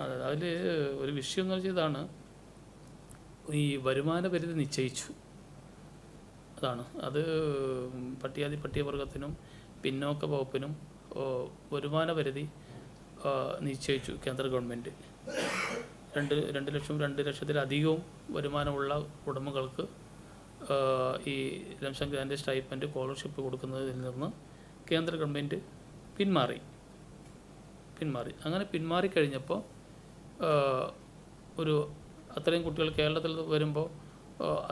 അതെ അതിൽ ഒരു വിഷയം എന്ന് വെച്ചാൽ ഇതാണ്. ഈ വരുമാന പരിധി നിശ്ചയിച്ചു. അതാണ്. അത് പട്ടികാതി പട്ടികവർഗത്തിനും പിന്നോക്ക വകുപ്പിനും വരുമാന പരിധി നിശ്ചയിച്ചു കേന്ദ്ര ഗവൺമെന്റ്. രണ്ട് രണ്ട് ലക്ഷം രണ്ട് ലക്ഷത്തിലധികവും വരുമാനമുള്ള ഉടമകൾക്ക് ഈ ലംസം ഗ്രാൻഡ് സ്റ്റൈപ്പന്റ് സ്കോളർഷിപ്പ് കൊടുക്കുന്നതിൽ നിന്ന് കേന്ദ്ര ഗവൺമെന്റ് പിന്മാറി. പിന്മാറി. അങ്ങനെ പിന്മാറി കഴിഞ്ഞപ്പോൾ ഒരു അത്രയും കുട്ടികൾ കേരളത്തിൽ വരുമ്പോൾ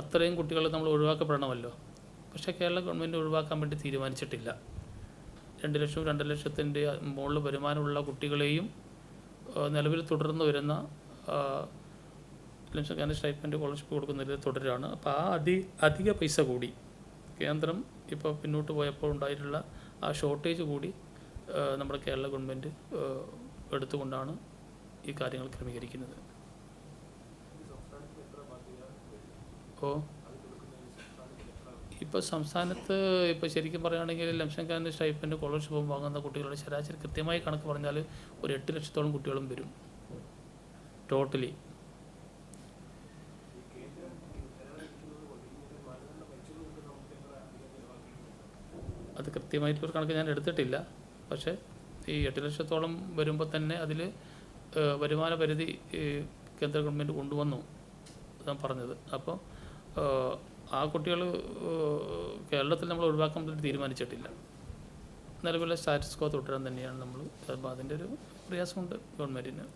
അത്രയും കുട്ടികൾ നമ്മൾ ഒഴിവാക്കപ്പെടണമല്ലോ. പക്ഷേ കേരള ഗവൺമെന്റ് ഒഴിവാക്കാൻ വേണ്ടി തീരുമാനിച്ചിട്ടില്ല. രണ്ട് ലക്ഷം രണ്ട് ലക്ഷത്തിന്റെ മുകളിൽ വരുമാനമുള്ള കുട്ടികളെയും നിലവിൽ തുടർന്ന് വരുന്ന സ്റ്റൈപ്പൻഡ് സ്കോളർഷിപ്പ് കൊടുക്കുന്നതിൽ തുടരുകയാണ് അപ്പോൾ ആ അതി അധിക പൈസ കൂടി കേന്ദ്രം ഇപ്പോൾ പിന്നോട്ട് പോയപ്പോൾ ഉണ്ടായിട്ടുള്ള ആ ഷോർട്ടേജ് കൂടി നമ്മുടെ കേരള ഗവൺമെന്റ് എടുത്തുകൊണ്ടാണ് ഈ കാര്യങ്ങൾ ക്രമീകരിക്കുന്നത്. ഓ. ഇപ്പോൾ സംസ്ഥാനത്ത് ഇപ്പോൾ ശരിക്കും പറയുകയാണെങ്കിൽ ലംസം കാരന്റെ സ്റ്റൈപ്പൻഡ് സ്കോളർഷിപ്പും വാങ്ങുന്ന കുട്ടികളുടെ ശരാശരി കൃത്യമായി കണക്ക് പറഞ്ഞാൽ ഒരു എട്ട് ലക്ഷത്തോളം കുട്ടികളും വരും. ടോട്ടലി അത് കൃത്യമായിട്ടുള്ള കണക്ക് ഞാൻ എടുത്തിട്ടില്ല. പക്ഷേ ഈ എട്ട് ലക്ഷത്തോളം വരുമ്പോൾ തന്നെ അതിൽ വരുമാന പരിധി കേന്ദ്ര ഗവൺമെന്റ് കൊണ്ടുവന്നു ഞാൻ പറഞ്ഞത്. അപ്പോൾ ആ കുട്ടികൾ കേരളത്തിൽ നമ്മൾ ഒഴിവാക്കാൻ തീരുമാനിച്ചിട്ടില്ല. നിലവിലെ സ്റ്റാറ്റസ് കോ തുടരാൻ തന്നെയാണ് നമ്മൾ അപ്പോൾ അതിന്റെ ഒരു പ്രയാസമുണ്ട് ഗവൺമെന്റിന്